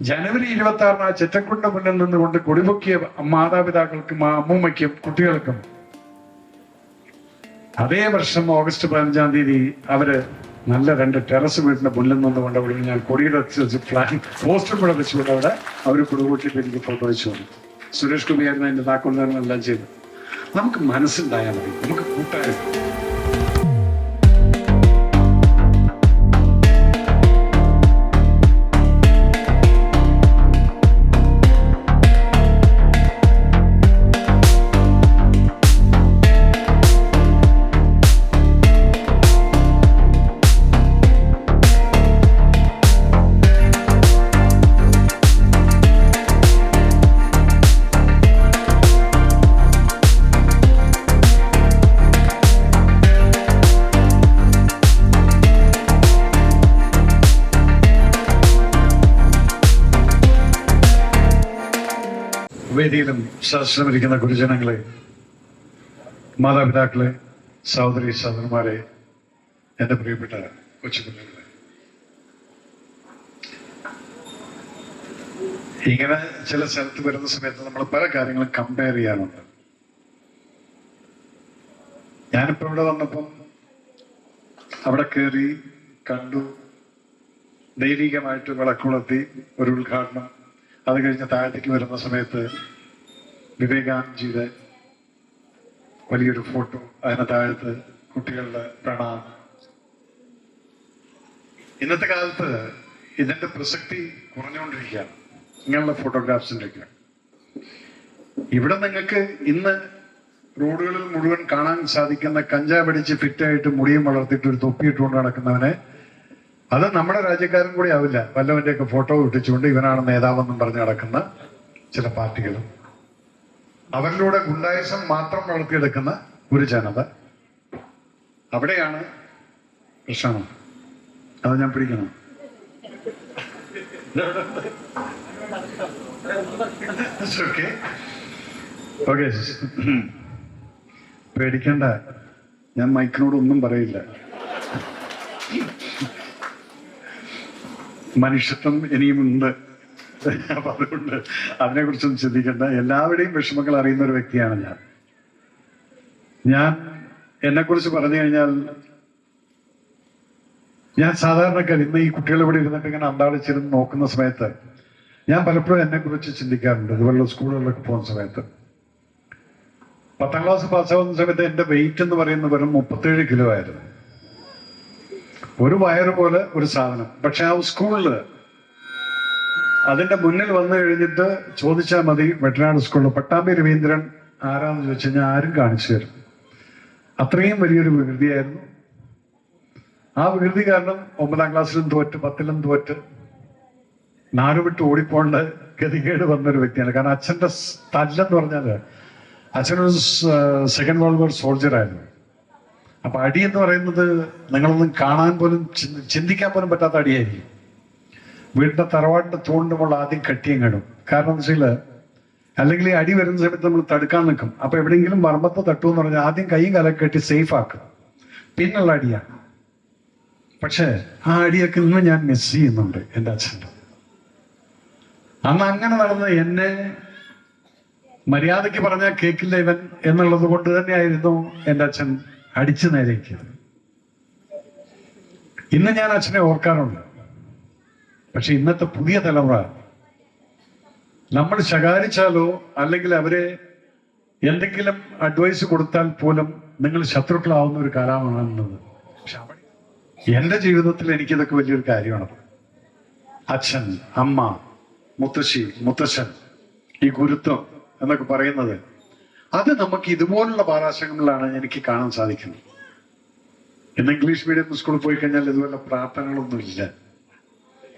ജനുവരി ഇരുപത്തി ആറിന് ആ ചിറ്റക്കുണ്ട മുന്നിൽ നിന്നുകൊണ്ട് കൊടിപൊക്കിയ മാതാപിതാക്കൾക്കും ആ അമ്മൂമ്മയ്ക്കും കുട്ടികൾക്കും. അതേ വർഷം ഓഗസ്റ്റ് പതിനഞ്ചാം തീയതി അവർ നല്ല രണ്ട് ടെറസ് വീടിന്റെ മുന്നിൽ നിന്നുകൊണ്ട് അവിടെ ഞാൻ കൊടിയുടെ ഫ്ലാൻ പോസ്റ്റർ കൂടെ വെച്ചുകൊണ്ട് അവിടെ അവർ കുടുംബത്തിൽ എനിക്ക് ഫോട്ടോ വെച്ചു തന്നു. സുരേഷ് ഗോപിയായിരുന്നു അതിന്റെ താക്കോൽദാരനെല്ലാം ചെയ്തു. നമുക്ക് മനസ്സുണ്ടായാൽ മതി. നമുക്ക് കൂട്ടായി വേദിയിലും സദസ്സിലുമിരിക്കുന്ന ഗുരുജനങ്ങളെ മാതാപിതാക്കളെ സഹോദരി സഹോദരന്മാരെ എന്റെ പ്രിയപ്പെട്ട കൊച്ചുകുഞ്ഞുങ്ങളെ. ഇങ്ങനെ ചില സ്ഥലത്ത് വരുന്ന സമയത്ത് നമ്മൾ പല കാര്യങ്ങളും കമ്പയർ ചെയ്യാറുണ്ട്. ഞാനിപ്പോ ഇവിടെ വന്നപ്പം അവിടെ കയറി കണ്ടു. ദൈവികമായിട്ട് വിളക്കുളത്തി ഒരു ഉദ്ഘാടനം. അത് കഴിഞ്ഞ് താഴത്തേക്ക് വരുന്ന സമയത്ത് വിവേകാനന്ദജിയുടെ വലിയൊരു ഫോട്ടോ അതിന് താഴത്ത് കുട്ടികളുടെ പ്രണാമം. ഇന്നത്തെ കാലത്ത് ഇതിന്റെ പ്രസക്തി കുറഞ്ഞുകൊണ്ടിരിക്കുകയാണ്. ഇങ്ങനെയുള്ള ഫോട്ടോഗ്രാഫ്സിന്റെ ഒക്കെ ഇവിടെ നിങ്ങൾക്ക് ഇന്ന് റോഡുകളിൽ മുഴുവൻ കാണാൻ സാധിക്കുന്ന കഞ്ചാവ് അടിച്ച് ഫിറ്റായിട്ട് മുടിയും വളർത്തിയിട്ട് ഒരു തൊപ്പിയിട്ടുകൊണ്ട് നടക്കുന്നവനെ അത് നമ്മുടെ രാജ്യക്കാരൻ കൂടി ആവില്ല. വല്ലവന്റെയൊക്കെ ഫോട്ടോ ഇട്ടിച്ചുകൊണ്ട് ഇവനാണ് നേതാവെന്നും പറഞ്ഞ് നടക്കുന്ന ചില പാർട്ടികളും. അവരിലൂടെ ഗുണ്ടായുസം മാത്രം വളർത്തിയെടുക്കുന്ന ഒരു ജനത. അവിടെയാണ് പ്രശ്നം അത് ഞാൻ പിടിക്കണം പേടിക്കണ്ട. ഞാൻ മൈക്കിനോട് ഒന്നും പറയില്ല. മനുഷ്യത്വം ഇനിയുമുണ്ട്. അപ്പൊ അതുകൊണ്ട് അതിനെ കുറിച്ചൊന്നും ചിന്തിക്കേണ്ട. എല്ലാവരുടെയും വിഷമങ്ങൾ അറിയുന്ന ഒരു വ്യക്തിയാണ് ഞാൻ. ഞാൻ എന്നെ കുറിച്ച് പറഞ്ഞു കഴിഞ്ഞാൽ ഞാൻ സാധാരണക്കാർ ഇന്ന് ഈ കുട്ടികൾ ഇവിടെ ഇരുന്നിട്ട് ഇങ്ങനെ അന്താളിച്ചിരുന്ന് നോക്കുന്ന സമയത്ത് ഞാൻ പലപ്പോഴും എന്നെ കുറിച്ച് ചിന്തിക്കാറുണ്ട്. ഇതുപോലുള്ള സ്കൂളുകളിലൊക്കെ പോകുന്ന സമയത്ത്. പത്താം ക്ലാസ് പാസ്സാവുന്ന സമയത്ത് എന്റെ വെയിറ്റ് എന്ന് പറയുന്നത് വെറും മുപ്പത്തേഴ് കിലോ ആയിരുന്നു. ഒരു വയറ് പോലെ ഒരു സാധനം. പക്ഷെ ആ സ്കൂളിൽ അതിന്റെ മുന്നിൽ വന്നു കഴിഞ്ഞിട്ട് ചോദിച്ചാൽ മതി വെട്ടനാട് സ്കൂളിൽ പട്ടാമ്പി രവീന്ദ്രൻ ആരാന്ന് ചോദിച്ചു കഴിഞ്ഞാൽ ആരും കാണിച്ചു തരും അത്രയും വലിയൊരു വികൃതിയായിരുന്നു. ആ വികൃതി കാരണം ഒമ്പതാം ക്ലാസ്സിലും തോറ്റ് പത്തിലും തോറ്റ് നാട് വിട്ട് ഓടിപ്പോണ്ട ഗതികേട് വന്നൊരു വ്യക്തിയാണ്. കാരണം അച്ഛന്റെ തല്ലെന്ന് പറഞ്ഞാൽ അച്ഛനൊരു സെക്കൻഡ് വേൾഡ് വാർ സോൾജർ ആയിരുന്നു. അപ്പൊ അടി എന്ന് പറയുന്നത് നിങ്ങളൊന്നും കാണാൻ പോലും ചിന്തി- ചിന്തിക്കാൻ പോലും പറ്റാത്ത അടിയായിരിക്കും. വീടിന്റെ തറവാട്ടിന്റെ തൂണിന്റെ ആദ്യം കട്ടിയും കിടും. കാരണം എന്താ വെച്ചാൽ അല്ലെങ്കിൽ അടി വരുന്ന സമയത്ത് നമ്മൾ തടുക്കാൻ നിൽക്കും. അപ്പൊ എവിടെയെങ്കിലും മർമ്മത്ത് തട്ടു എന്ന് പറഞ്ഞാൽ ആദ്യം കൈയും കാലൊക്കെ കെട്ടി സേഫ് ആക്കുക പിന്നുള്ള അടിയാണ്. പക്ഷേ ആ അടിയൊക്കെ ഇന്ന് ഞാൻ മിസ് ചെയ്യുന്നുണ്ട് എന്റെ അച്ഛന്റെ. അന്ന് അങ്ങനെ നടന്ന എന്നെ മര്യാദയ്ക്ക് പറഞ്ഞാൽ കേക്കില്ല ഇവൻ എന്നുള്ളത് കൊണ്ട് തന്നെയായിരുന്നു എന്റെ അച്ഛൻ അടിച്ചു നേരേക്കിയത് ഇന്ന് ഞാൻ അച്ഛനെ ഓർക്കാറുണ്ട്. പക്ഷെ ഇന്നത്തെ പുതിയ തലമുറ നമ്മൾ ശകാരിച്ചാലോ അല്ലെങ്കിൽ അവരെ എന്തെങ്കിലും അഡ്വൈസ് കൊടുത്താൽ പോലും നിങ്ങൾ ശത്രുക്കളാവുന്ന ഒരു കാലമാണെന്നത് പക്ഷെ അവിടെ എന്റെ ജീവിതത്തിൽ എനിക്കിതൊക്കെ വലിയൊരു കാര്യമാണ്. അച്ഛൻ അമ്മ മുത്തശ്ശി മുത്തശ്ശൻ ഈ ഗുരുത്വം എന്നൊക്കെ പറയുന്നത് അത് നമുക്ക് ഇതുപോലുള്ള പാരാശങ്ങളിലാണ് എനിക്ക് കാണാൻ സാധിക്കുന്നത്. ഇന്ന് ഇംഗ്ലീഷ് മീഡിയം സ്കൂളിൽ പോയി കഴിഞ്ഞാൽ ഇതുപോലെ പ്രാർത്ഥനകളൊന്നും ഇല്ല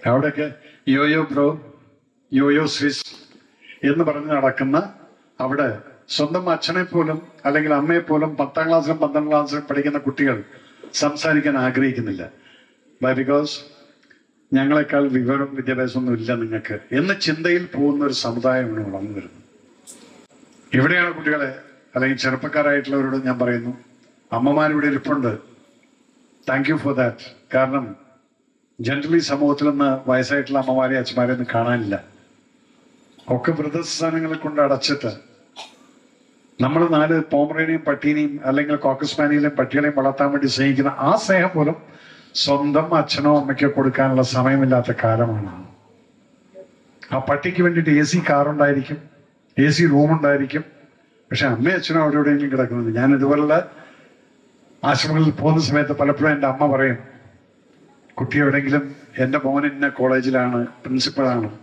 അവിടെയൊക്കെ യോയോ ബ്രോ യോയോ സ്വിസ് എന്ന് പറഞ്ഞ് നടക്കുന്ന അവിടെ സ്വന്തം അച്ഛനെ പോലും അല്ലെങ്കിൽ അമ്മയെ പോലും പത്താം ക്ലാസ്സിലും പന്ത്രണ്ടാം ക്ലാസ്സിലും പഠിക്കുന്ന കുട്ടികൾ സംസാരിക്കാൻ ആഗ്രഹിക്കുന്നില്ല. ബൈ ബിക്കോസ് ഞങ്ങളെക്കാൾ വിവരം വിദ്യാഭ്യാസമൊന്നും ഇല്ല നിങ്ങൾക്ക് എന്ന ചിന്തയിൽ പോകുന്ന ഒരു സമുദായമാണ് വളർന്നു വരുന്നത് ഇവിടെയാണ് കുട്ടികളെ അല്ലെങ്കിൽ ചെറുപ്പക്കാരായിട്ടുള്ളവരോട് ഞാൻ പറയുന്നു അമ്മമാരിവിടെ ഇരിപ്പുണ്ട്. താങ്ക് യു ഫോർ ദാറ്റ് കാരണം ജനറലി സമൂഹത്തിൽ നിന്ന് വയസ്സായിട്ടുള്ള അമ്മമാരെ അച്ഛന്മാരെ ഒന്നും കാണാനില്ല. ഒക്കെ വൃദ്ധസ്ഥാനങ്ങളെ കൊണ്ട് അടച്ചിട്ട് നമ്മൾ നാല് പോമറേനെയും പട്ടീനെയും അല്ലെങ്കിൽ കോക്കസ്മാനിയിലെയും പട്ടികളെയും വളർത്താൻ വേണ്ടി സ്നേഹിക്കുന്ന ആ സ്നേഹം പോലും സ്വന്തം അച്ഛനോ അമ്മയ്ക്കോ കൊടുക്കാനുള്ള സമയമില്ലാത്ത കാലമാണ്. ആ പട്ടിക്ക് വേണ്ടിയിട്ട് എ സി കാറുണ്ടായിരിക്കും എ സി റൂമുണ്ടായിരിക്കും പക്ഷെ അമ്മയും അച്ഛനോ അവിടെ എവിടെയെങ്കിലും കിടക്കുന്നുണ്ട്. ഞാൻ ഇതുപോലുള്ള ആശ്രമങ്ങളിൽ പോകുന്ന സമയത്ത് പലപ്പോഴും എന്റെ അമ്മ പറയും കുട്ടി എവിടെയെങ്കിലും എന്റെ മോൻ ഇന്ന കോളേജിലാണ് പ്രിൻസിപ്പളാണ്.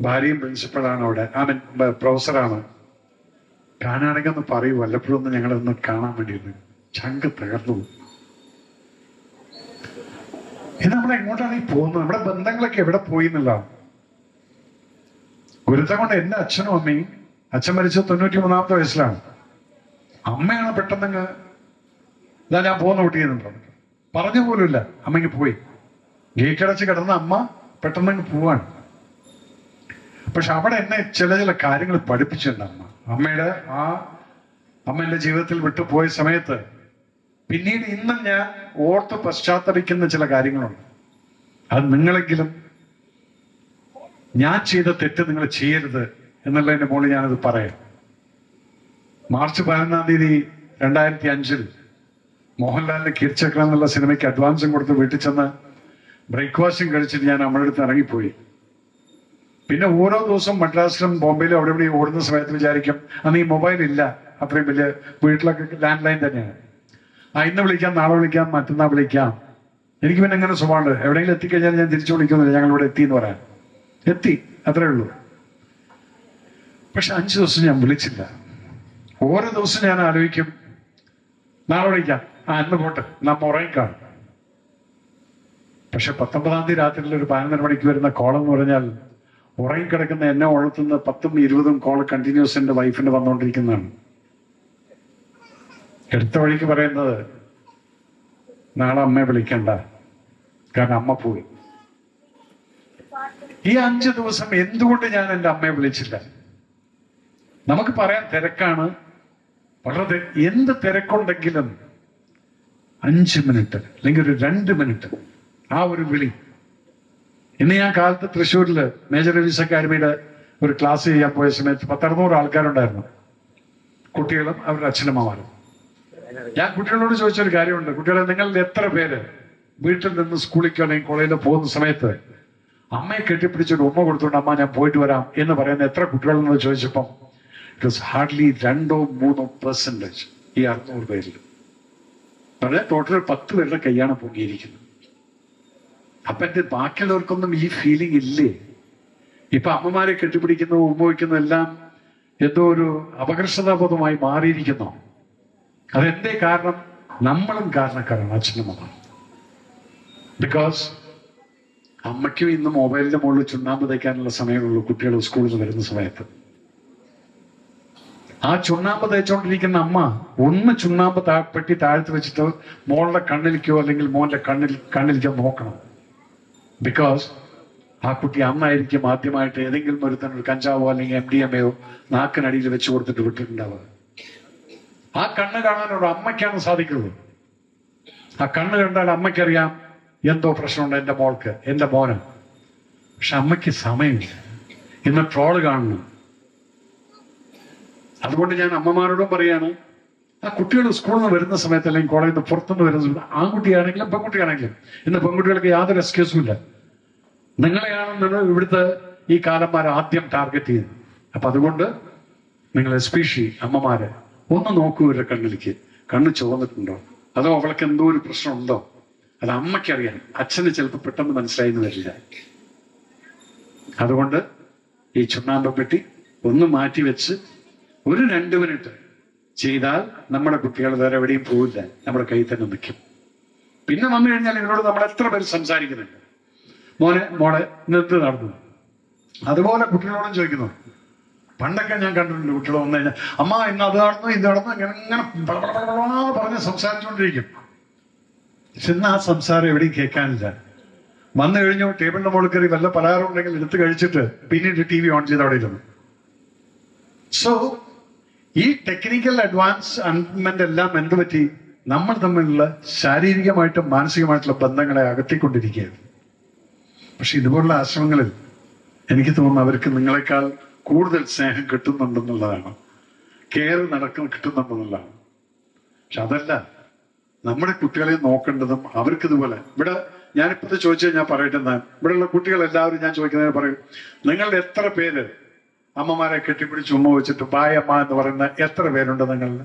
ഭാര്യയും പ്രിൻസിപ്പളാണ് അവിടെ. ആ മീൻ പ്രൊഫസറാണ്. കാണുകയാണെങ്കിൽ ഒന്ന് പറയൂ വല്ലപ്പോഴും ഒന്ന് ഞങ്ങളൊന്ന് കാണാൻ വേണ്ടിയിരുന്നു ചങ്ക് തകർന്നു. ഇത് നമ്മൾ എങ്ങോട്ടാണ് ഈ പോകുന്നത്? നമ്മുടെ ബന്ധങ്ങളൊക്കെ എവിടെ പോയി എന്നുള്ള. ഗുരുത്തം കൊണ്ട് എന്റെ അച്ഛനും അമ്മയും അച്ഛൻ മരിച്ചത് തൊണ്ണൂറ്റി മൂന്നാമത്തെ വയസ്സിലാണ്. അമ്മയാണ് പെട്ടെന്നങ്ങ് ഇതാ ഞാൻ പോകുന്ന കുട്ടിയെന്നും പറഞ്ഞു. പറഞ്ഞു പോലുമില്ല. അമ്മയ്ക്ക് പോയി. ഗേറ്റടച്ച് കിടന്ന അമ്മ പെട്ടെന്നങ്ങ് പോവാണ്. പക്ഷെ അവിടെ എന്നെ ചില ചില കാര്യങ്ങൾ പഠിപ്പിച്ചിട്ടുണ്ട് അമ്മ. അമ്മയുടെ ആ അമ്മ എന്റെ ജീവിതത്തിൽ വിട്ടുപോയ സമയത്ത് പിന്നീട് ഇന്നും ഞാൻ ഓർത്ത് പശ്ചാത്തപിക്കുന്ന ചില കാര്യങ്ങളുണ്ട്. അത് നിങ്ങളെങ്കിലും ഞാൻ ചെയ്ത തെറ്റ് നിങ്ങൾ ചെയ്യരുത് എന്നുള്ളതിന്റെ മുകളിൽ ഞാനത് പറയാം. മാർച്ച് പതിനൊന്നാം തീയതി രണ്ടായിരത്തി അഞ്ചിൽ മോഹൻലാലിന്റെ കീർച്ചക്രം എന്നുള്ള സിനിമയ്ക്ക് അഡ്വാൻസും കൊടുത്ത് വീട്ടിൽ ചെന്ന് ബ്രേക്ക്ഫാസ്റ്റും കഴിച്ചിട്ട് ഞാൻ നമ്മുടെ അടുത്ത് ഇറങ്ങിപ്പോയി. പിന്നെ ഓരോ ദിവസവും മദ്രാസിലും ബോംബെയിലും അവിടെ ഇവിടെ ഓടുന്ന സമയത്ത് വിചാരിക്കും അന്ന് ഈ മൊബൈൽ ഇല്ല. അത്രയും വലിയ വീട്ടിലൊക്കെ ലാൻഡ് ലൈൻ തന്നെയാണ്. ആ ഇന്ന് വിളിക്കാം നാളെ വിളിക്കാം മറ്റന്നാൾ വിളിക്കാം. എനിക്ക് പിന്നെ അങ്ങനെ സ്വഭാവമുണ്ട്. എവിടെയെങ്കിലും എത്തിക്കഴിഞ്ഞാൽ ഞാൻ തിരിച്ചു വിളിക്കുന്നില്ല. ഞങ്ങൾ ഇവിടെ എത്തി എന്ന് പറയാൻ എത്തി. അത്രേ ഉള്ളൂ. പക്ഷെ അഞ്ചു ദിവസം ഞാൻ വിളിച്ചില്ല. ഓരോ ദിവസം ഞാൻ ആലോചിക്കും നാളെ വിളിക്കാം. അന്ന് പോട്ടെ നമ്മ കാണും. പക്ഷെ പത്തൊമ്പതാം തീയതി രാത്രിയിൽ ഒരു പതിനൊന്നര മണിക്ക് വരുന്ന കോൾ എന്ന് പറഞ്ഞാൽ ഉറങ്ങി കിടക്കുന്ന എന്നെ ഉണർത്തുന്ന പത്തും ഇരുപതും കോൾ കണ്ടിന്യൂസ് എന്റെ വൈഫിന് വന്നുകൊണ്ടിരിക്കുന്നതാണ്. എടുത്ത വഴിക്ക് പറയുന്നത് നാളെ അമ്മയെ വിളിക്കണ്ട. കാരണം അമ്മ പോയി. ഈ അഞ്ചു ദിവസം എന്തുകൊണ്ട് ഞാൻ എന്റെ അമ്മയെ വിളിച്ചില്ല? നമുക്ക് പറയാൻ തിരക്കാണ്. വളരെ എന്ത് തിരക്കുണ്ടെങ്കിലും അഞ്ച് മിനിറ്റ് അല്ലെങ്കിൽ ഒരു രണ്ട് മിനിറ്റ്. ആ ഒരു വിളി. ഇന്ന് ഞാൻ കാലത്ത് തൃശ്ശൂരിൽ മേജർ രവീസ് അക്കാദമിയുടെ ഒരു ക്ലാസ് ചെയ്യാൻ പോയ സമയത്ത് പത്തറുന്നൂറ് ആൾക്കാരുണ്ടായിരുന്നു. കുട്ടികളും അവരുടെ അച്ഛനമ്മമാരും. ഞാൻ കുട്ടികളോട് ചോദിച്ചൊരു കാര്യമുണ്ട്. കുട്ടികളെ നിങ്ങൾ എത്ര പേര് വീട്ടിൽ നിന്ന് സ്കൂളിലേക്കോ അല്ലെങ്കിൽ കോളേജിലോ പോകുന്ന സമയത്ത് അമ്മയെ കെട്ടിപ്പിടിച്ചൊരു ഉമ്മ കൊടുത്തുകൊണ്ട് അമ്മ ഞാൻ പോയിട്ട് വരാം എന്ന് പറയുന്ന എത്ര കുട്ടികളെന്ന് ചോദിച്ചപ്പം ഇറ്റ് വാസ് ഹാർഡ്ലി രണ്ടോ മൂന്നോ പെർസെന്റേജ് ഈ അറുന്നൂറ് പേരിൽ വളരെ ടോട്ടൽ പത്ത് പേരുടെ കൈയാണ് പൊങ്ങിയിരിക്കുന്നത്. അപ്പൊ എന്റെ ബാക്കിയുള്ളവർക്കൊന്നും ഈ ഫീലിംഗ് ഇല്ലേ? ഇപ്പൊ അമ്മമാരെ കെട്ടിപ്പിടിക്കുന്ന ഉപയോഗിക്കുന്ന എല്ലാം എന്തോ ഒരു അപകർഷതാബോധമായി മാറിയിരിക്കുന്നു. അതെന്തേ കാരണം? നമ്മളും കാരണക്കാരാണ് അച്ഛനമ്മ ബിക്കോസ് അമ്മയ്ക്കും ഇന്ന് മൊബൈലിന്റെ മുകളിൽ ചുണ്ണാമ്പ് തയ്ക്കാനുള്ള സമയമുള്ളൂ കുട്ടികൾ സ്കൂളിൽ വരുന്ന സമയത്ത്. ആ ചുണ്ണാമ്പ് തേച്ചുകൊണ്ടിരിക്കുന്ന അമ്മ ഒന്ന് ചുണ്ണാമ്പ് താ പെട്ടി താഴ്ത്തി വെച്ചിട്ട് മോളുടെ കണ്ണിലേക്കോ അല്ലെങ്കിൽ മോന്റെ കണ്ണിൽ കണ്ണിലേക്കോ നോക്കണം. ബിക്കോസ് ആ കുട്ടി അമ്മ ആയിരിക്കും ആദ്യമായിട്ട് ഏതെങ്കിലും ഒരുത്തൻ ഒരു കഞ്ചാവോ അല്ലെങ്കിൽ എം ഡി എമ്മയോ നാക്കിനടിയിൽ വെച്ച് കൊടുത്തിട്ട് വിട്ടിട്ടുണ്ടാവുക. ആ കണ്ണ് ഒരു അമ്മയ്ക്കാണ് സാധിക്കുന്നത്. ആ കണ്ണ് കണ്ടാൽ അമ്മയ്ക്കറിയാം എന്തോ പ്രശ്നമുണ്ട് എന്റെ മോൾക്ക് എന്റെ മോന്. പക്ഷെ അമ്മയ്ക്ക് സമയമില്ല. ഇന്ന് ട്രോൾ കാണുന്നു അതുകൊണ്ട് ഞാൻ അമ്മമാരോടും പറയാണ് ആ കുട്ടികൾ സ്കൂളിൽ നിന്ന് വരുന്ന സമയത്ത് അല്ലെങ്കിൽ കോളേജിൽ നിന്ന് പുറത്തുനിന്ന് വരുന്ന സമയത്ത് ആൺകുട്ടിയാണെങ്കിലും പെൺകുട്ടിയാണെങ്കിലും ഇന്ന് പെൺകുട്ടികൾക്ക് യാതൊരു എക്സ്ക്യൂസും ഇല്ല. നിങ്ങളെയാണ് നിങ്ങൾ ഇവിടുത്തെ ഈ കാലന്മാർ ആദ്യം ടാർഗറ്റ് ചെയ്യുന്നത്. അപ്പൊ അതുകൊണ്ട് നിങ്ങൾ എസ്പീഷി അമ്മമാര് ഒന്ന് നോക്കൂ ഇവരുടെ കണ്ണിലേക്ക്. കണ്ണ് ചുവന്നിട്ടുണ്ടോ? അതോ അവൾക്ക് എന്തോ ഒരു പ്രശ്നമുണ്ടോ? അത് അമ്മയ്ക്കറിയാം അച്ഛന് ചിലപ്പോൾ പെട്ടെന്ന് മനസ്സിലായെന്ന് വരില്ല. അതുകൊണ്ട് ഈ ചുണ്ണാമ്പ പെട്ടി ഒന്ന് മാറ്റി വെച്ച് ഒരു രണ്ട് മിനിറ്റ്. ചെയ്താൽ നമ്മുടെ കുട്ടികൾ വേറെ എവിടെയും പോവില്ല. നമ്മുടെ കയ്യിൽ തന്നെ നിൽക്കും. പിന്നെ വന്നു കഴിഞ്ഞാൽ നിങ്ങളോട് നമ്മൾ എത്ര പേര് സംസാരിക്കുന്നുണ്ട്? മോനെ മോളെ നിർത്തി നടന്നു. അതുപോലെ കുട്ടികളോടും ചോദിക്കുന്നു. പണ്ടൊക്കെ ഞാൻ കണ്ടിട്ടുണ്ട് കുട്ടികൾ വന്നു കഴിഞ്ഞാൽ അമ്മ ഇന്ന് അത് നടന്നു ഇത് നടന്നു ഇങ്ങനെ ഇങ്ങനെ പറഞ്ഞ് സംസാരിച്ചുകൊണ്ടിരിക്കും ഇന്ന് ആ സംസാരം എവിടെയും കേൾക്കാനില്ല വന്നു കഴിഞ്ഞു ടേബിളിന്റെ മുകളിൽ കയറി വല്ല പലഹാരം ഉണ്ടെങ്കിൽ എടുത്ത് കഴിച്ചിട്ട് പിന്നീട് ടി വി ഓൺ ചെയ്ത് അവിടെ ഇരുന്നു സോ ഈ ടെക്നിക്കൽ അഡ്വാൻസ്മെന്റ് എല്ലാം എന്ത് പറ്റി? നമ്മൾ തമ്മിലുള്ള ശാരീരികമായിട്ടും മാനസികമായിട്ടുള്ള ബന്ധങ്ങളെ അകത്തിക്കൊണ്ടിരിക്കുകയാണ് പക്ഷെ ഇതുപോലുള്ള ആശ്രമങ്ങളിൽ എനിക്ക് തോന്നുന്നു അവർക്ക് നിങ്ങളെക്കാൾ കൂടുതൽ സ്നേഹം കിട്ടുന്നുണ്ടെന്നുള്ളതാണ്. കെയർ നടക്കുന്ന കിട്ടുന്നുണ്ടെന്നുള്ളതാണ്. പക്ഷെ അതല്ല നമ്മുടെ കുട്ടികളെ നോക്കേണ്ടതും അവർക്ക് ഇതുപോലെ. ഇവിടെ ഞാനിപ്പോഴത്തെ ചോദിച്ചാൽ ഞാൻ പറയട്ടെ ഞാൻ ഇവിടെയുള്ള കുട്ടികൾ എല്ലാവരും ഞാൻ ചോദിക്കുന്നതിന് പറയും നിങ്ങളുടെ എത്ര പേര്? അമ്മമാരെ കെട്ടിപ്പിടിച്ച് ഉമ്മ വെച്ചിട്ട് ബായമ്മ എന്ന് പറയുന്ന എത്ര പേരുണ്ട് നിങ്ങളിൽ?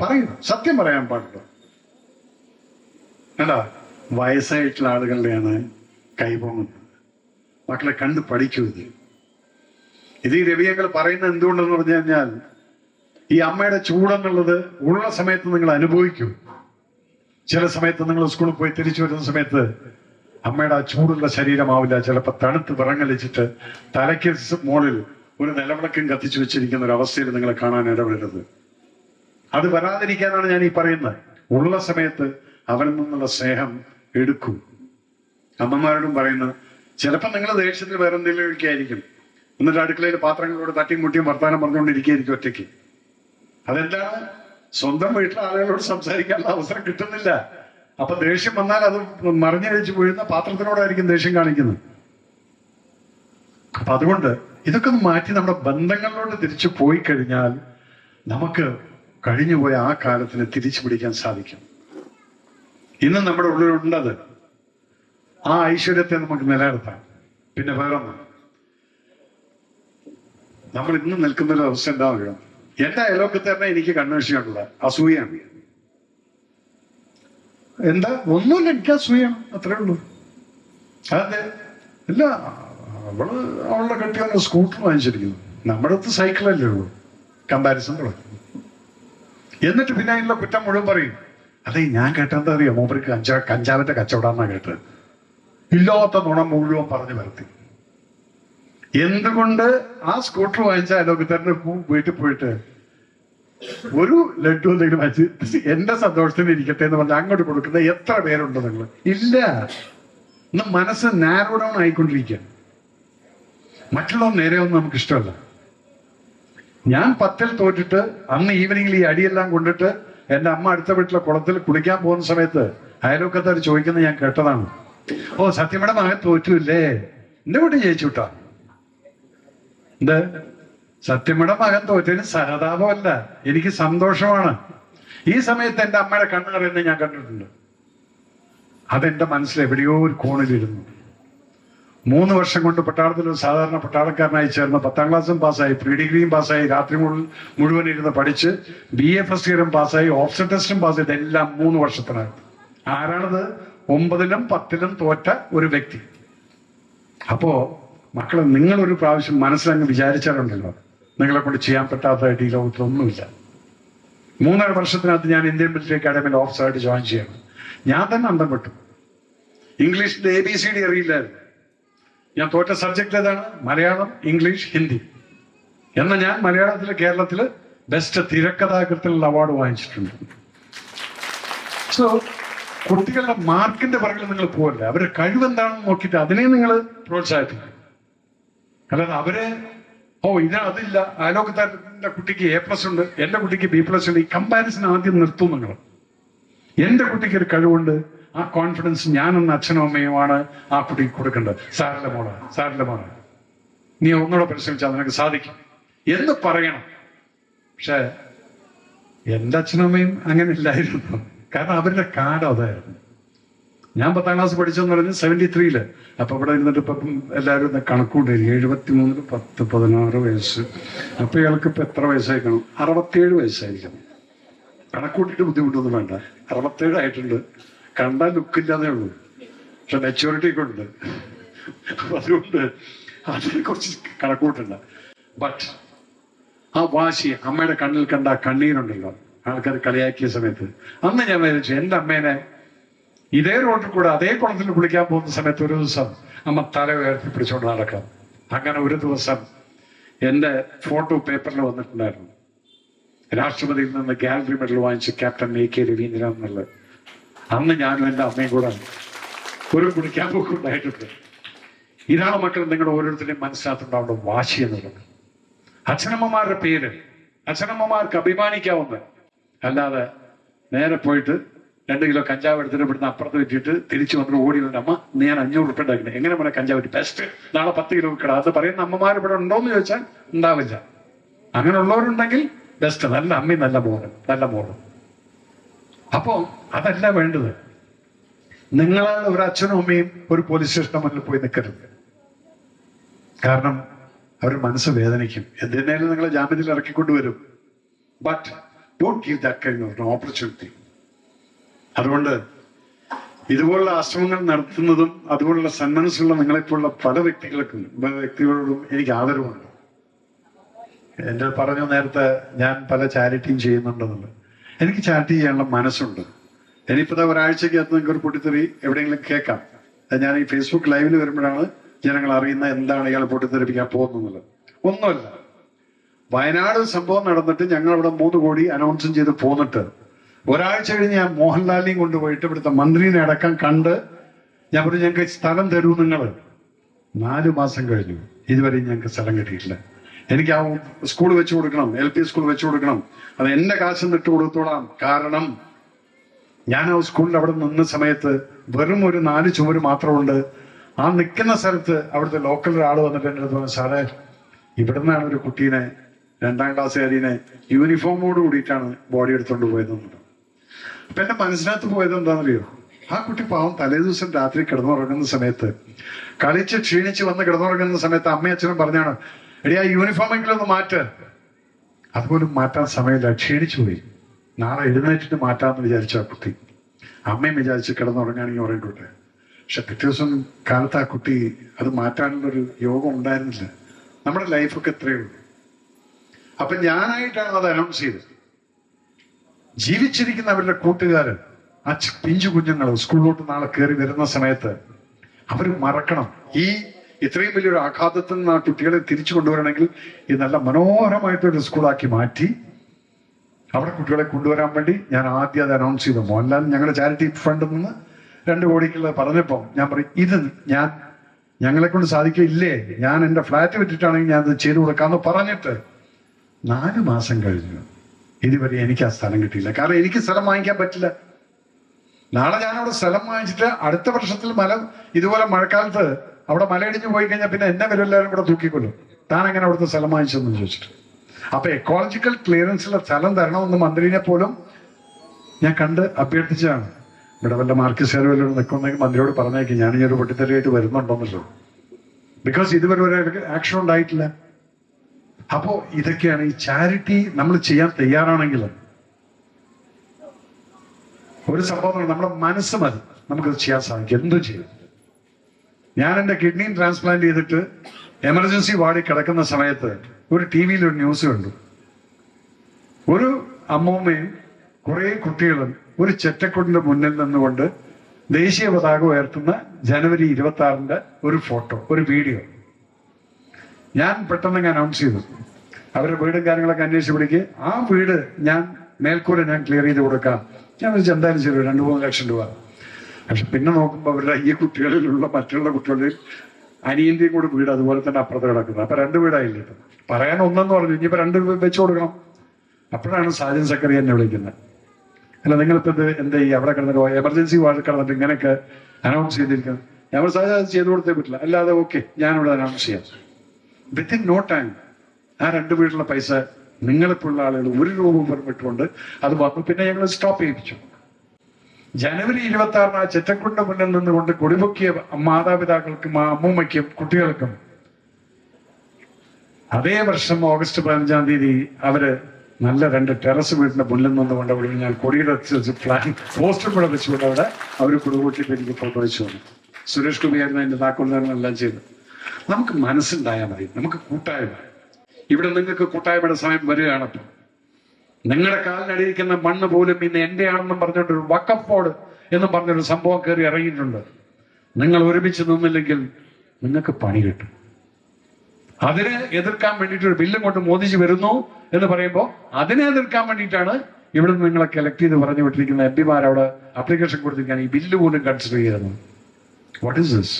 പറയൂ. സത്യം പറയാൻ പാടുള്ളൂ അല്ല വയസ്സായിട്ടുള്ള ആളുകളുടെയാണ് കൈപോങ്ങുന്നത് മക്കളെ കണ്ട് പഠിക്കൂ ഇത്. ഇത് ഈ രവിയങ്ങൾ പറയുന്നത് എന്തുകൊണ്ടെന്ന് പറഞ്ഞു കഴിഞ്ഞാൽ ഈ അമ്മയുടെ ചൂടെന്നുള്ളത് ഉള്ള സമയത്ത് നിങ്ങൾ അനുഭവിക്കും. ചില സമയത്ത് നിങ്ങൾ സ്കൂളിൽ പോയി തിരിച്ചു വരുന്ന സമയത്ത് അമ്മയുടെ ആ ചൂടുള്ള ശരീരമാവില്ല. ചിലപ്പോൾ തണുത്ത് വിറങ്ങലിച്ചിട്ട് തലയ്ക്ക് മുകളിൽ ഒരു നിലവിളക്കം കത്തിച്ചു വെച്ചിരിക്കുന്ന ഒരു അവസ്ഥയിൽ നിങ്ങളെ കാണാൻ ഇടപെടരുത് അത് വരാതിരിക്കാനാണ് ഞാൻ ഈ പറയുന്നത്. ഉള്ള സമയത്ത് അവനിൽ നിന്നുള്ള സ്നേഹം എടുക്കും. അമ്മമാരോടും പറയുന്നത് ചിലപ്പോൾ നിങ്ങൾ ദേഷ്യത്തിൽ വേറെ എന്തെങ്കിലും ആയിരിക്കും. എന്നിട്ട് അടുക്കളയിൽ പാത്രങ്ങളോട് തട്ടിയും മുട്ടിയും വർത്താനം പറഞ്ഞുകൊണ്ടിരിക്കുകയായിരിക്കും ഒറ്റയ്ക്ക്. അതെന്താണ്? സ്വന്തം വീട്ടിലെ ആളുകളോട് സംസാരിക്കാനുള്ള അവസരം കിട്ടുന്നില്ല. അപ്പൊ ദേഷ്യം വന്നാൽ അത് മറിഞ്ഞു വെച്ച് വീഴുന്ന പാത്രത്തിനോടായിരിക്കും ദേഷ്യം കാണിക്കുന്നത്. അപ്പൊ അതുകൊണ്ട് ഇതൊക്കെ ഒന്ന് മാറ്റി നമ്മുടെ ബന്ധങ്ങളിലോട്ട് തിരിച്ചു പോയി കഴിഞ്ഞാൽ നമുക്ക് കഴിഞ്ഞുപോയ ആ കാലത്തിന് തിരിച്ചു പിടിക്കാൻ സാധിക്കും. ഇന്ന് നമ്മുടെ ഉള്ളിലുണ്ടത് ആ ഐശ്വര്യത്തെ നമുക്ക് നിലനിർത്താം. പിന്നെ വേറൊന്ന്. നമ്മൾ ഇന്ന് നിൽക്കുന്ന ഒരു അവസ്ഥ അറിയാം എന്റെ അയലോക്കത്ത് തന്നെ എനിക്ക് കൺവെൻഷനുള്ള അസൂയാണ് എന്താ? ഒന്നുമില്ല എനിക്ക് അസൂയാണ് അത്രേ ഉള്ളൂ. അതെ ഇല്ല. അവൾ അവളുടെ കെട്ടിയാണ് സ്കൂട്ടർ വാങ്ങിച്ചിരിക്കുന്നു. നമ്മുടെ അടുത്ത് സൈക്കിളല്ലേ ഉള്ളൂ. കമ്പാരിസൺ തുടങ്ങി എന്നിട്ട് പിന്നെ അതിനുള്ള കുറ്റം മുഴുവൻ പറയും. അതെ ഞാൻ കേട്ടെന്താ അറിയാം? മൂപ്പർക്ക് കഞ്ചാ കഞ്ചാവിന്റെ കച്ചവടാന്നാ കേട്ടത്. ഇല്ലാത്ത നുണം മുഴുവൻ പറഞ്ഞു വരുത്തി. എന്തുകൊണ്ട് ആ സ്കൂട്ടർ വാങ്ങിച്ച അയലോക്കത്തറിന്റെ വീട്ടിൽ പോയിട്ട് ഒരു ലഡു എന്തെങ്കിലും വെച്ച് എന്റെ സന്തോഷത്തിന് ഇരിക്കട്ടെ എന്ന് പറഞ്ഞ് അങ്ങോട്ട് കൊടുക്കുന്ന എത്ര പേരുണ്ട് നിങ്ങൾ ഇല്ല. ഇന്ന് മനസ്സ് നാരോ ഡൗൺ ആയിക്കൊണ്ടിരിക്കുക മറ്റുള്ളവർ നേരെയൊന്നും നമുക്ക് ഇഷ്ടമല്ല ഞാൻ പത്തിൽ തോറ്റിട്ട് അന്ന് ഈവനിങ്ങിൽ ഈ അടിയെല്ലാം കൊണ്ടിട്ട് എന്റെ അമ്മ അടുത്ത വീട്ടിലെ കുളത്തിൽ കുളിക്കാൻ പോകുന്ന സമയത്ത് അയലോക്കത്താർ ചോദിക്കുന്നത് ഞാൻ കേട്ടതാണ്. ഓ സത്യമയുടെ മകൻ തോറ്റുമില്ലേ എന്റെ വീട്ടിൽ ജയിച്ചു വിട്ടാ എന്ത്? സത്യമയുടെ മകൻ തോറ്റതിന് സഹതാപമല്ല എനിക്ക് സന്തോഷമാണ്. ഈ സമയത്ത് എന്റെ അമ്മയുടെ കണ്ണ് ഞാൻ കണ്ടിട്ടുണ്ട്. അതെന്റെ മനസ്സിൽ എവിടെയോ ഒരു കോണിലിരുന്നു. മൂന്ന് വർഷം കൊണ്ട് പട്ടാളത്തിൽ ഒരു സാധാരണ പട്ടാളക്കാരനായി ചേർന്ന് പത്താം ക്ലാസ്സും പാസ്സായി. പ്രീ ഡിഗ്രിയും പാസ്സായി. രാത്രി മുഴുവൻ ഇരുന്ന് പഠിച്ച് ബി എ ഫസ്റ്റ് ഇയറും പാസ്സായി. ഓപ്ഷൻ ടെസ്റ്റും പാസ്സായി. ഇതെല്ലാം മൂന്ന് വർഷത്തിനകത്ത് ആരാണത്? ഒമ്പതിലും പത്തിലും തോറ്റ ഒരു വ്യക്തി. അപ്പോ മക്കളെ നിങ്ങളൊരു പ്രാവശ്യം മനസ്സിലങ്ങ് വിചാരിച്ചാലുണ്ടല്ലോ. നിങ്ങളെ കൊണ്ട് ചെയ്യാൻ പറ്റാത്തതായിട്ട് ഈ ലോകത്തിലൊന്നുമില്ല മൂന്നര വർഷത്തിനകത്ത് ഞാൻ ഇന്ത്യൻ മിലിറ്ററി അക്കാഡമിയിൽ ഓഫീസറായിട്ട് ജോയിൻ ചെയ്യണം. ഞാൻ തന്നെ അന്തം വിട്ടു. ഇംഗ്ലീഷിന്റെ എ ബി സി ഡി അറിയില്ലായിരുന്നു. ഞാൻ തോറ്റ സബ്ജക്റ്റ് ഏതാണ്? മലയാളം ഇംഗ്ലീഷ് ഹിന്ദി. എന്ന ഞാൻ മലയാളത്തിൽ കേരളത്തിൽ ബെസ്റ്റ് തിരക്കഥാകൃത്തിനുള്ള അവാർഡ് വാങ്ങിച്ചിട്ടുണ്ട്. സോ കുട്ടികളുടെ മാർക്കിന്റെ പുറകിൽ നിങ്ങൾ പോകല്ലേ അവരുടെ കഴിവെന്താണെന്ന് നോക്കിയിട്ട് അതിനെ നിങ്ങൾ പ്രോത്സാഹിപ്പിക്കും. അല്ലാതെ അവരെ ഓ ഇത് അതില്ല. അയലോക്കത്താരന്റെ കുട്ടിക്ക് എ പ്ലസ് ഉണ്ട് എന്റെ കുട്ടിക്ക് ബി പ്ലസ് ഉണ്ട്. ഈ കമ്പാരിസൺ ആദ്യം നിർത്തും നിങ്ങൾ. എന്റെ കുട്ടിക്ക് ഒരു കഴിവുണ്ട് ആ കോൺഫിഡൻസ് ഞാനെന്ന അച്ഛനും അമ്മയുമാണ് ആ കുട്ടിക്ക് കൊടുക്കേണ്ടത്. സാറിന്റെ മോൾ സാറിന്റെ മോൾ. നീ ഒന്നുകൂടെ പരിശ്രമിച്ചാൽ നിനക്ക് സാധിക്കും. എന്ന് പറയണം. പക്ഷെ എന്റെ അച്ഛനും അമ്മയും അങ്ങനെ ഇല്ലായിരുന്നു കാരണം അവരുടെ കാലം അതായിരുന്നു. ഞാൻ പത്താം ക്ലാസ് പഠിച്ചെന്ന് പറഞ്ഞ് സെവന്റി ത്രീയിൽ അപ്പൊ ഇവിടെ ഇരുന്നിട്ട് ഇപ്പം എല്ലാവരും ഒന്ന് കണക്കൂട്ടി എഴുപത്തി മൂന്നിൽ പത്ത് പതിനാറ് വയസ്സ്. അപ്പൊ ഇയാൾക്ക് ഇപ്പൊ എത്ര വയസ്സായിരിക്കണം? അറുപത്തിയേഴ് വയസ്സായിരിക്കണം. കണക്കൂട്ടിട്ട് ബുദ്ധിമുട്ടൊന്നും വേണ്ട. അറുപത്തേഴ് ആയിട്ടുണ്ട്. കണ്ടാൽ ലുക്കില്ലാതെ ഉള്ളൂ. പക്ഷെ മെച്യൂരിറ്റി ഒക്കെ ഉണ്ട്. അതുകൊണ്ട് അതിനെ കുറിച്ച് കണക്കൂട്ടില്ല ബട്ട് ആ വാശി അമ്മയുടെ കണ്ണിൽ കണ്ട കണ്ണീരുണ്ടല്ലോ. ആൾക്കാർ കളിയാക്കിയ സമയത്ത്. അന്ന് ഞാൻ വിചാരിച്ചു എന്റെ അമ്മേനെ ഇതേ റോഡിൽ കൂടെ അതേ കുളത്തിൽ കുളിക്കാൻ പോകുന്ന സമയത്ത് ഒരു ദിവസം അമ്മ തല ഉയർത്തി പിടിച്ചോണ്ട് നടക്കാം. അങ്ങനെ ഒരു ദിവസം എന്റെ ഫോട്ടോ പേപ്പറിൽ വന്നിട്ടുണ്ടായിരുന്നു. രാഷ്ട്രപതിയിൽ നിന്ന് ഗാലറി മെഡൽ വാങ്ങിച്ച് ക്യാപ്റ്റൻ എ കെ രവീന്ദ്രൻ എന്നുള്ളത്. അന്ന് ഞാനും എന്റെ അമ്മയും കൂടെ ഒരു കുടിക്കാൻ പോക്കുണ്ടായിട്ടുണ്ട്. ഇതാണ് മക്കൾ നിങ്ങളുടെ ഓരോരുത്തരുടെയും മനസ്സിനകത്തുണ്ടാവേണ്ട വാശി എന്നുള്ളത് അച്ഛനമ്മമാരുടെ പേര് അച്ഛനമ്മമാർക്ക് അഭിമാനിക്കാവുന്ന അല്ലാതെ നേരെ പോയിട്ട് രണ്ട് കിലോ കഞ്ചാവ് എടുത്തിട്ട് ഇവിടുന്ന് അപ്പുറത്ത് വെച്ചിട്ട് തിരിച്ചു വന്നിട്ട് ഓടി വന്നിട്ട് അമ്മ നീ ഞാൻ അഞ്ഞൂറ് റുപ്യ ഉണ്ടാക്കുന്നത് എങ്ങനെ പറയാം കഞ്ചാവ് ബെസ്റ്റ് നാളെ പത്ത് കിലോ വിൽക്കണം അത് പറയുന്ന അമ്മമാർ ഇവിടെ ഉണ്ടോന്ന് ചോദിച്ചാൽ ഉണ്ടാവില്ല. അങ്ങനെയുള്ളവരുണ്ടെങ്കിൽ ബെസ്റ്റ് നല്ല അമ്മയും നല്ല മോനും നല്ല മോളും. അപ്പോ അതല്ല വേണ്ടത്. നിങ്ങളാൽ ഒരു അച്ഛനും അമ്മയും ഒരു പോലീസ് സ്റ്റേഷന് മുന്നിൽ പോയി നിൽക്കരുത്. കാരണം അവർ മനസ്സ് വേദനിക്കും. എന്തിനേലും നിങ്ങളെ ജാമ്യത്തിൽ ഇറക്കിക്കൊണ്ടുവരും but don't give that kind of opportunity അതുകൊണ്ട് ഇതുപോലുള്ള ആശ്രമങ്ങൾ നടത്തുന്നതും അതുപോലുള്ള സന്മനസ്സുള്ള നിങ്ങളെപ്പോലുള്ള പല വ്യക്തികൾക്കും വ്യക്തികളോടും എനിക്ക് ആദരവുണ്ട്. എന്റെ പറഞ്ഞു നേരത്തെ ഞാൻ പല ചാരിറ്റിയും ചെയ്യുന്നുണ്ടെന്നുള്ളത്. എനിക്ക് ചാറ്റ് ചെയ്യാനുള്ള മനസ്സുണ്ട്. ഇനിയിപ്പോ ഒരാഴ്ചയ്ക്ക് ഒരാഴ്ചക്കകത്ത് നിങ്ങൾക്ക് ഒരു പൊട്ടിത്തെറി എവിടെയെങ്കിലും കേൾക്കാം. ഞാൻ ഈ ഫേസ്ബുക്ക് ലൈവിൽ വരുമ്പോഴാണ് ജനങ്ങൾ അറിയുന്ന എന്താണ് ഇയാൾ പൊട്ടിത്തെറിപ്പിക്കാൻ പോകുന്നത് ഒന്നുമല്ല. വയനാട് സംഭവം നടന്നിട്ട് ഞങ്ങൾ അവിടെ മൂന്ന് കോടി അനൗൺസും ചെയ്ത് പോന്നിട്ട് ഒരാഴ്ച കഴിഞ്ഞ് ഞാൻ മോഹൻലാലിനെയും കൊണ്ടുപോയിട്ട് ഇവിടുത്തെ മന്ത്രിനെ അടക്കം കണ്ട് ഞാൻ പറഞ്ഞു ഞങ്ങൾക്ക് സ്ഥലം തരൂ നിങ്ങൾ നാല് മാസം കഴിഞ്ഞു. ഇതുവരെയും ഞങ്ങൾക്ക് സ്ഥലം കിട്ടിയിട്ടില്ല. എനിക്ക് ആ സ്കൂൾ വെച്ചു കൊടുക്കണം എൽ പി സ്കൂൾ വെച്ചു കൊടുക്കണം. അത് എന്റെ കാശ് നിട്ട് കൊടുത്തോളാം. കാരണം ഞാൻ ആ സ്കൂളിൽ അവിടെ നിന്ന സമയത്ത് വെറും ഒരു നാല് ചുമര് മാത്രമുണ്ട്. ആ നിൽക്കുന്ന സ്ഥലത്ത് അവിടുത്തെ ലോക്കൽ ഒരാൾ വന്നിട്ട് എന്റെ അടുത്ത് സാറേ ഇവിടുന്നാണ് ഒരു കുട്ടീനെ രണ്ടാം ക്ലാസ്സുകാരീനെ യൂണിഫോമോട് കൂടിയിട്ടാണ് ബോഡി എടുത്തുകൊണ്ട് പോയതെന്നുണ്ട് അപ്പൊ എന്റെ മനസ്സിനകത്ത് പോയത് എന്താണെന്നറിയോ? ആ കുട്ടി പാവം തലേ ദിവസം രാത്രി കിടന്നുറങ്ങുന്ന സമയത്ത് കളിച്ച് ക്ഷീണിച്ച് വന്ന് കിടന്നുറങ്ങുന്ന സമയത്ത് അമ്മയച്ഛനും പറഞ്ഞാണ് എടി ആ യൂണിഫോമെങ്കിലും ഒന്ന് മാറ്റ്. അതുപോലും മാറ്റാൻ സമയമില്ല. ക്ഷീണിച്ചു പോയി നാളെ എഴുന്നേറ്റിട്ട് മാറ്റാമെന്ന് വിചാരിച്ച ആ കുട്ടി. അമ്മയും വിചാരിച്ച് കിടന്നുറങ്ങുകയാണെങ്കിൽ ഉറങ്ങിക്കോട്ടെ. പക്ഷെ പിറ്റേ ദിവസം കാലത്ത് ആ കുട്ടി അത് മാറ്റാനുള്ളൊരു യോഗം ഉണ്ടായിരുന്നില്ല. നമ്മുടെ ലൈഫൊക്കെ എത്രയേ ഉള്ളൂ. അപ്പൊ ഞാനായിട്ടാണ് അത് അനൗൺസ് ചെയ്തത്. ജീവിച്ചിരിക്കുന്ന അവരുടെ കൂട്ടുകാരൻ ആ പിഞ്ചു കുഞ്ഞുങ്ങൾ സ്കൂളിലോട്ട് നാളെ കയറി വരുന്ന സമയത്ത് അവർ മറക്കണം. ഈ ഇത്രയും വലിയൊരു ആഘാതത്തിൽ നിന്ന് ആ കുട്ടികളെ തിരിച്ചു കൊണ്ടുവരണമെങ്കിൽ ഈ നല്ല മനോഹരമായിട്ടൊരു സ്കൂളാക്കി മാറ്റി അവിടെ കുട്ടികളെ കൊണ്ടുവരാൻ വേണ്ടി ഞാൻ ആദ്യം അത് അനൗൺസ് ചെയ്തു. മോഹൻലാൽ ഞങ്ങളുടെ ചാരിറ്റി ഫണ്ടിൽ നിന്ന് രണ്ട് കോടിക്കുള്ള പറഞ്ഞപ്പോൾ ഞാൻ പറയും ഇത് ഞാൻ ഞങ്ങളെ കൊണ്ട് സാധിക്കില്ലേ ഞാൻ എന്റെ ഫ്ലാറ്റ് വിറ്റിട്ടാണെങ്കിൽ ഞാൻ ഇത് ചെയ്തു കൊടുക്കാമെന്ന് പറഞ്ഞിട്ട് നാല് മാസം കഴിഞ്ഞു. ഇതുവരെ എനിക്ക് ആ സ്ഥലം കിട്ടിയില്ല. കാരണം എനിക്ക് സ്ഥലം വാങ്ങിക്കാൻ പറ്റില്ല. നാളെ ഞാനവിടെ സ്ഥലം വാങ്ങിച്ചിട്ട് അടുത്ത വർഷത്തിൽ മല ഇതുപോലെ മഴക്കാലത്ത് അവിടെ മലയടിഞ്ഞു പോയി കഴിഞ്ഞാൽ പിന്നെ എന്നെ വരുമെല്ലാവരും കൂടെ തൂക്കിക്കൊല്ലും. താൻ എങ്ങനെ അവിടുത്തെ സ്ഥലം വാങ്ങിച്ചെന്ന് ചോദിച്ചിട്ട്. അപ്പൊ എക്കോളജിക്കൽ ക്ലിയറൻസിലെ സ്ഥലം തരണമെന്ന് മന്ത്രിനെ പോലും ഞാൻ കണ്ട് അഭ്യർത്ഥിച്ചതാണ്. ഇവിടെ വല്ല മാർക്കറ്റ് വല്ലതും നിൽക്കുന്നെങ്കിൽ മന്ത്രിയോട് പറഞ്ഞേക്കും ഞാൻ ഈ ഒരു പൊട്ടിത്തെറിയായിട്ട് വരുന്നുണ്ടോന്നല്ലോ. ബിക്കോസ് ഇതുവരെ ഒരു ആക്ഷൻ ഉണ്ടായിട്ടില്ല. അപ്പോ ഇതൊക്കെയാണ് ഈ ചാരിറ്റി നമ്മൾ ചെയ്യാൻ തയ്യാറാണെങ്കിൽ ഒരു സംഭവം നമ്മുടെ മനസ്സ് മതി. നമുക്കത് ചെയ്യാൻ സാധിക്കും. എന്തും ചെയ്യും. ഞാൻ എന്റെ കിഡ്നിയും ട്രാൻസ്പ്ലാന്റ് ചെയ്തിട്ട് എമർജൻസി വാർഡിൽ കിടക്കുന്ന സമയത്ത് ഒരു ടി വിയിൽ ഒരു ന്യൂസ് കണ്ടു. ഒരു അമ്മൂമ്മയും കുറെ കുട്ടികളും ഒരു ചെറ്റക്കൊടിന്റെ മുന്നിൽ നിന്നുകൊണ്ട് ദേശീയ പതാക ഉയർത്തുന്ന ജനുവരി ഇരുപത്തി ആറിന്റെ ഒരു ഫോട്ടോ ഒരു വീഡിയോ. ഞാൻ പെട്ടെന്ന് അനൗൺസ് ചെയ്തു. അവരുടെ വീടും കാര്യങ്ങളൊക്കെ അന്വേഷിച്ച് പിടിക്കുക ആ വീട് ഞാൻ മേൽക്കൂര ഞാൻ ക്ലിയർ ചെയ്ത് കൊടുക്കാം. ഞാൻ വിളിച്ചു എന്തായാലും ശരി രണ്ട് മൂന്ന് ലക്ഷം രൂപ. പക്ഷെ പിന്നെ നോക്കുമ്പോൾ അവരുടെ ഈ കുട്ടികളിലുള്ള മറ്റുള്ള കുട്ടികളിൽ അനിയന്റെയും കൂടെ വീട് അതുപോലെ തന്നെ അപ്പുറത്ത് കിടക്കുന്നത്. അപ്പൊ രണ്ട് വീടായില്ലേ ഇപ്പൊ? പറയാൻ ഒന്നെന്ന് പറഞ്ഞു ഇനിയിപ്പോ രണ്ട് വെച്ചു കൊടുക്കണം. അപ്പോഴാണ് സാജൻ സക്കറി എന്നെ വിളിക്കുന്നത്. അല്ല നിങ്ങളിപ്പോ ഇത് എന്താ ഈ അവിടെ കിടന്നിട്ട് എമർജൻസി വാർഡിൽ കിടന്നിട്ട് ഇങ്ങനെയൊക്കെ അനൗൺസ് ചെയ്തിരിക്കുന്നത് ഞാൻ സാജൻ ചെയ്തു കൊടുത്തേ പറ്റില്ല. അല്ലാതെ ഓക്കെ ഞാനിവിടെ അനൗൺസ് ചെയ്യാം. വിത്തിൻ നോ ടൈം ആ രണ്ട് വീട്ടിലുള്ള പൈസ നിങ്ങളിപ്പോഴുള്ള ആളുകൾ ഒരു രൂപ പെർമിറ്റുകൊണ്ട് അത് വന്നു. പിന്നെ ഞങ്ങൾ സ്റ്റോപ്പ് ചെയ്യിപ്പിച്ചു. ജനുവരി ഇരുപത്തി ആറിന് ആ ചെറ്റക്കുണ്ട് മുന്നിൽ നിന്നുകൊണ്ട് കൊടിപൊക്കിയ മാതാപിതാക്കൾക്കും ആ അമ്മൂമ്മയ്ക്കും കുട്ടികൾക്കും അതേ വർഷം ഓഗസ്റ്റ് പതിനഞ്ചാം തീയതി അവർ നല്ല രണ്ട് ടെറസ് വീടിന്റെ മുന്നിൽ നിന്നുകൊണ്ട് അവിടെ ഞാൻ കൊടിയുടെ പ്ലാൻ പോസ്റ്റർ കൂടെ വെച്ചുകൊണ്ട് അവിടെ അവർ കുടുകൂട്ടിയിട്ട് എനിക്ക് വെച്ചു വന്നു. സുരേഷ് ഗോപിയായിരുന്നു അതിന്റെ താക്കോൽദാരനെല്ലാം ചെയ്തു നമുക്ക് മനസ്സുണ്ടായാൽ മതി. നമുക്ക് കൂട്ടായ്മ. ഇവിടെ നിങ്ങൾക്ക് കൂട്ടായ്മയുടെ സമയം വരികയാണ് ഇപ്പം നിങ്ങളുടെ കാലിനടിയിരിക്കുന്ന മണ്ണ് പോലും ഇന്ന് എന്റെ ആണെന്നും പറഞ്ഞിട്ട് ഒരു വക്കഫ് എന്നും പറഞ്ഞൊരു സംഭവം കയറി ഇറങ്ങിയിട്ടുണ്ട്. നിങ്ങൾ ഒരുമിച്ച് നിന്നില്ലെങ്കിൽ നിങ്ങൾക്ക് പണി കിട്ടും. അതിനെ എതിർക്കാൻ വേണ്ടിയിട്ട് ഒരു ബില്ലും കൊണ്ട് മോദിജി വരുന്നു എന്ന് പറയുമ്പോൾ അതിനെ എതിർക്കാൻ വേണ്ടിയിട്ടാണ് ഇവിടെ നിന്ന് നിങ്ങളെ കലക്ട് ചെയ്ത് പറഞ്ഞു വിട്ടിരിക്കുന്ന എം പിമാർ അവിടെ അപ്ലിക്കേഷൻ കൊടുത്തിരിക്കാൻ ഈ ബില്ല് പോലും കൺസിഡർ ചെയ്യുന്നത് വാട്ട് ഇസ് ദിസ്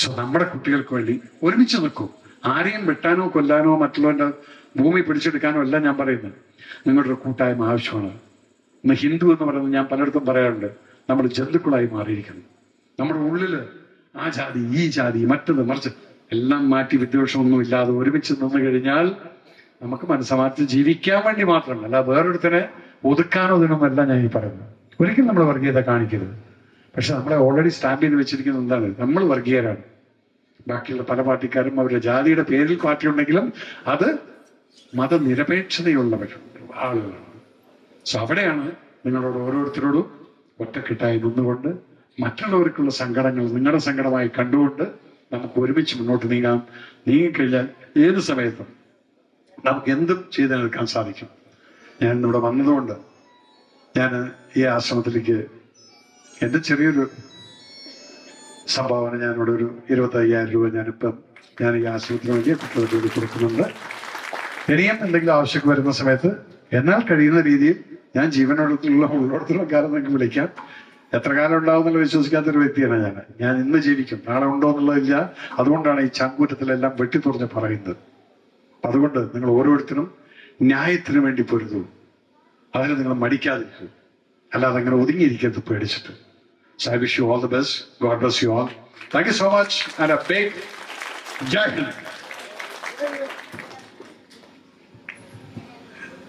സോ നമ്മുടെ കുട്ടികൾക്ക് വേണ്ടി ഒരുമിച്ച് നിൽക്കൂ. ആരെയും വെട്ടാനോ കൊല്ലാനോ മറ്റുള്ളവന്റെ ഭൂമി പിടിച്ചെടുക്കാനോ അല്ല ഞാൻ പറയുന്നത്. നിങ്ങളുടെ ഒരു കൂട്ടായ്മ ആവശ്യമാണ്. ഇന്ന് ഹിന്ദു എന്ന് പറയുന്നത് ഞാൻ പലയിടത്തും പറയാറുണ്ട്. നമ്മൾ ജന്തുക്കളായി മാറിയിരിക്കുന്നു. നമ്മുടെ ഉള്ളിൽ ആ ജാതി ഈ ജാതി മറ്റത് മറിച്ച് എല്ലാം മാറ്റി വിദ്വേഷമൊന്നും ഇല്ലാതെ ഒരുമിച്ച് നിന്ന് കഴിഞ്ഞാൽ നമുക്ക് മനസ്സമാറ്റി ജീവിക്കാൻ വേണ്ടി മാത്രമല്ല അല്ല വേറൊരുത്തനെ ഒതുക്കാനോ ഇതിനുമല്ല ഞാൻ ഈ പറയുന്നത്. ഒരിക്കലും നമ്മൾ വർഗീയത കാണിക്കരുത്. പക്ഷെ നമ്മളെ ഓൾറെഡി സ്റ്റാമ്പ് ചെയ്ത് വെച്ചിരിക്കുന്നത് എന്താണ്? നമ്മൾ വർഗീയരാണ്. ബാക്കിയുള്ള പല പാർട്ടിക്കാരും അവരുടെ ജാതിയുടെ പേരിൽ പാർട്ടി ഉണ്ടെങ്കിലും അത് മതനിരപേക്ഷതയുള്ളവർ ആളുകളാണ് സോ അവിടെയാണ് നിങ്ങളോട് ഓരോരുത്തരോടും ഒറ്റക്കെട്ടായി നിന്നുകൊണ്ട് മറ്റുള്ളവർക്കുള്ള സങ്കടങ്ങൾ നിങ്ങളുടെ സങ്കടമായി കണ്ടുകൊണ്ട് നമുക്ക് ഒരുമിച്ച് മുന്നോട്ട് നീങ്ങാം. നീങ്ങിക്കഴിഞ്ഞാൽ ഏത് സമയത്തും നമുക്ക് എന്തും ചെയ്തെടുക്കാൻ സാധിക്കും. ഞാൻ ഇവിടെ വന്നതുകൊണ്ട് ഞാൻ ഈ ആശ്രമത്തിലേക്ക് എന്റെ ചെറിയൊരു സംഭാവന ഞാനിവിടെ ഒരു ഇരുപത്തയ്യായിരം രൂപ ഞാനിപ്പം ഞാൻ ഈ ആശ്രമത്തിന് വേണ്ടി കുട്ടികൾക്ക് കൊടുക്കുന്നുണ്ട്. ഇനിയും എന്തെങ്കിലും ആവശ്യം വരുന്ന സമയത്ത് എന്നാൽ കഴിയുന്ന രീതിയിൽ ഞാൻ ജീവനോടത്തുള്ള ഉള്ളിടത്തുള്ള കാലം നിങ്ങൾക്ക് വിളിക്കാം. എത്ര കാലം ഉണ്ടാവും എന്നുള്ള വിശ്വസിക്കാത്ത വ്യക്തിയാണ് ഞാൻ. ഞാൻ ഇന്ന് ജീവിക്കും. നാളെ ഉണ്ടോ എന്നുള്ളതില്ല. അതുകൊണ്ടാണ് ഈ ചങ്കൂറ്റത്തിലെല്ലാം വെട്ടിത്തുറഞ്ഞ് പറയുന്നത്. അതുകൊണ്ട് നിങ്ങൾ ഓരോരുത്തരും ന്യായത്തിന് വേണ്ടി പൊരുതൂ. അതിന് നിങ്ങൾ മടിക്കാതിരിക്കൂ. അല്ലാതെ അങ്ങനെ ഒതുങ്ങിയിരിക്കരുത് പേടിച്ചിട്ട്. So I wish you all the best God bless you all thank you so much and a big Jai Hind.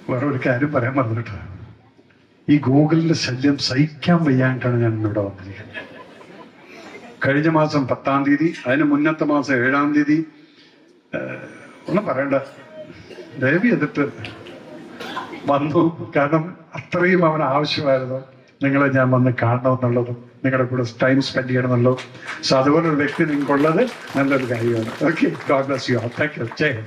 വേറെ ഒരു കാര്യം പറയാൻ മറന്നിട്ടാ. ഈ ഗൂഗിളിന്റെ ശല്യം സഹിക്കാൻ വയ്യാണ്ടാണ് ഞാൻ ഇവിടെ വന്നിരിക്കുന്നത്. കഴിഞ്ഞ മാസം പത്താം തീയതി അതിന് മുന്നത്തെ മാസം ഏഴാം തീയതി ഒന്നും പറയണ്ട. ദയവ് ചെയ്തിട്ട് വന്നു. കാരണം അത്രയും അവന് ആവശ്യമായിരുന്നു. നിങ്ങളെ ഞാൻ വന്ന് കാണണമെന്നുള്ളതും നിങ്ങളുടെ കൂടെ ടൈം സ്പെൻഡ് ചെയ്യണമെന്നുള്ളതും. സോ അതുപോലെ ഒരു വ്യക്തി നിങ്ങൾക്കുള്ളത് നല്ലൊരു കാര്യമാണ്. Okay God bless you thank you Jai